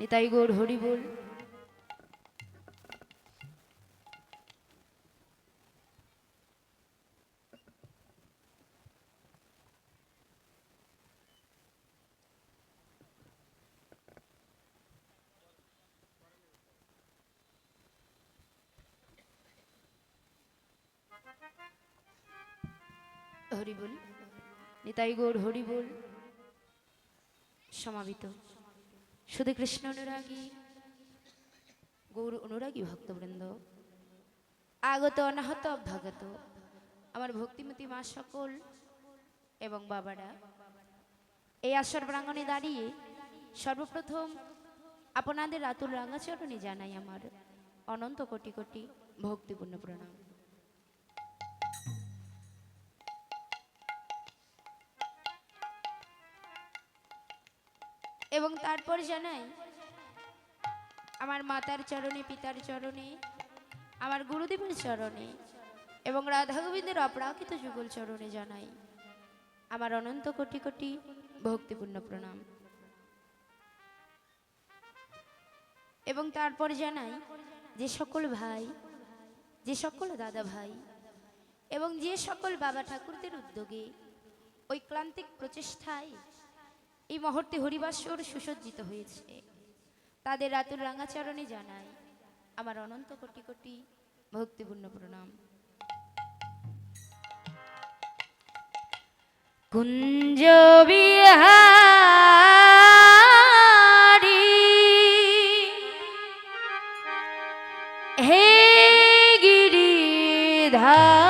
নিতাই গৌর হরি বল হরি বল নিতাই হরি বল সমাবিত শুধু কৃষ্ণ অনুরাগী। গৌর অনুরাগী ভক্তবৃন্দ। আগত অনাহত অভ্যাগত। আমার ভক্তিমতী মা সকল এবং বাবারা, এই আসর প্রাঙ্গণে দাঁড়িয়ে সর্বপ্রথম আপনাদের রাতুল রাঙাচরণে জানাই আমার অনন্ত কোটি কোটি ভক্তিপূর্ণ প্রণাম। এবং তারপর জানাই, আমার মাতার চরণে, পিতার চরণে, আমার গুরুদেবের চরণে এবং রাধা গোবিন্দের অপরাকৃত যুগল চরণে জানাই আমার অনন্ত কোটি কোটি ভক্তিপূর্ণ প্রণাম। এবং তারপর জানাই, যে সকল ভাই, যে সকল দাদা ভাই এবং যে সকল বাবা ঠাকুরদের উদ্যোগে ওই ক্লান্তিক প্রচেষ্টায় এই মুহূর্তে হরিবাসর সুসজ্জিত হয়েছে। তাদের রাতুর রাঙাচরণে জানাই আমার অনন্ত কোটি কোটি ভক্তিপূর্ণ প্রণাম। কুঞ্জ বিহারী, হে গিরিধারী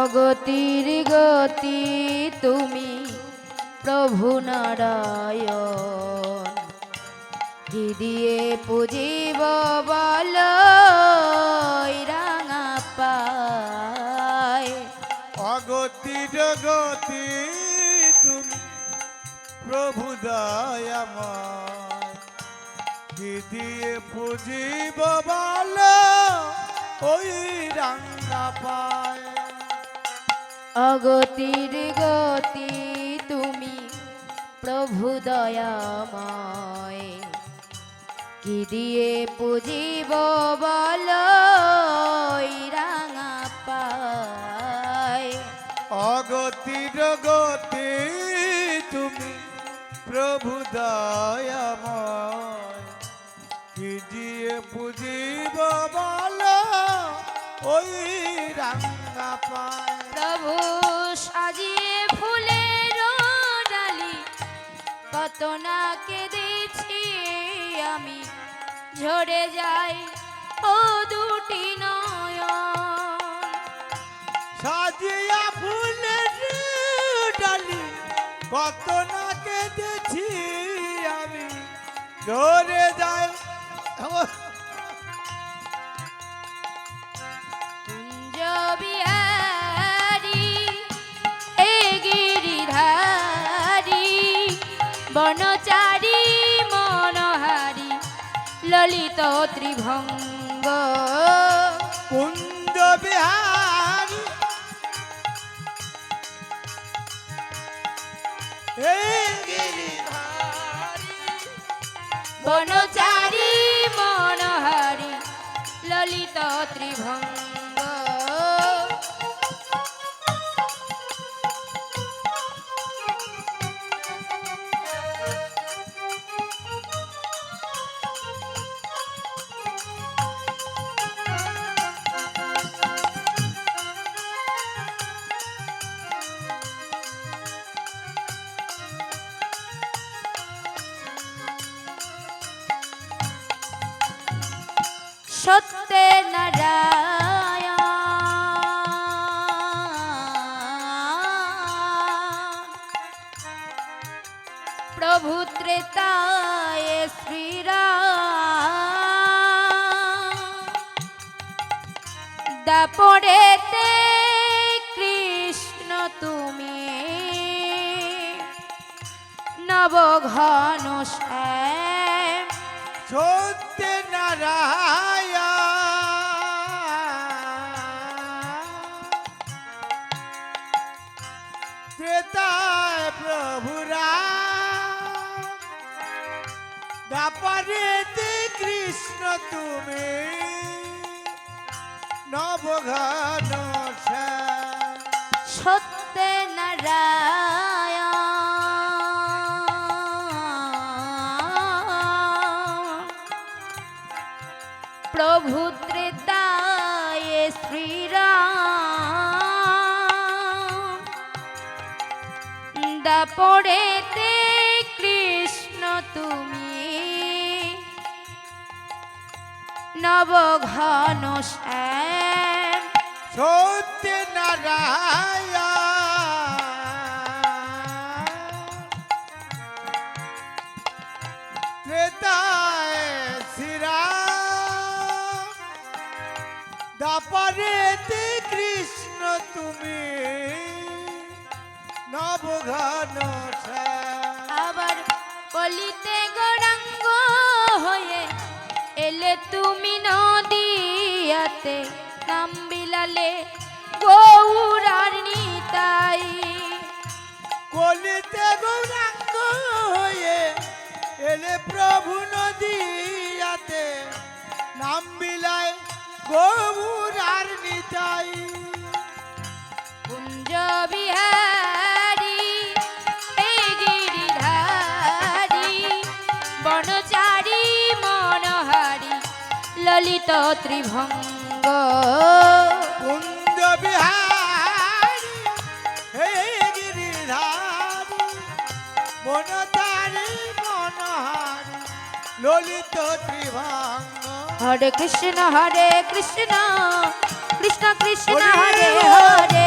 অগতির গতি তুমি, প্রভু নারায়ণ। কি দিয়ে পুজিব বল অগতির গতি তুমি, প্রভু দয়াময়। দিয়ে পুজিব বল ওই রাঙ্গা পায়। অগতির গতি তুমি প্রভু দয়াময়। কি দিয়ে পুজিব বল রাঙা পায়? অগতির গতি তুমি প্রভু দয়াময়। কি দিয়ে পুজিব রাঙ্গা পায় প্রভু সাজিয়ে ফুলের ডালি কত না কেঁদেছি আমি। ঝরে যাই ও দুটি নয়ন। সাজিয়া ফুলের ডালি কত না কেঁদেছি আমি ধরে যাই বনচারী মনোহারী ললিত ত্রিভঙ্গ। কুঞ্জ বিহারী। বনচারী মনোহারী ললিত ত্রিভঙ্গ। সত্যে নারায়ণ। প্রভু ত্রেতায় শ্রীরাম। দাপড়েতে কৃষ্ণ তুমি। নবঘন শ্যাম নারায়ণ ত্রেতায় প্রভুরা। দাপারেতে কৃষ্ণ তুমি। নবঘন সত্য নারায়ণ প্রভু ত্রেতায় শ্রীরাম। দাপড়েতে কৃষ্ণ তুমি। নবঘন শ্যাম। সত্য নারায়ণ দাপরেতে কৃষ্ণ তুমি নবঘন। আবার কলিতে গৌরাঙ্গ হয়ে এলে তুমি নদিয়াতে নাম বিলালে গৌরার নিতাই কলিতে গৌরাঙ্গ হয়ে এলে প্রভু নদীয়াতে নাম বিলায় গৌর বনচারী মনোহারি ললিত ত্রিভঙ্গ। কুঞ্জ বিহারী হে গিরিধারী বনতারী মনোহারী ললিত ত্রিভঙ্গ। হরে কৃষ্ণ হরে কৃষ্ণ কৃষ্ণ কৃষ্ণ হরে হরে।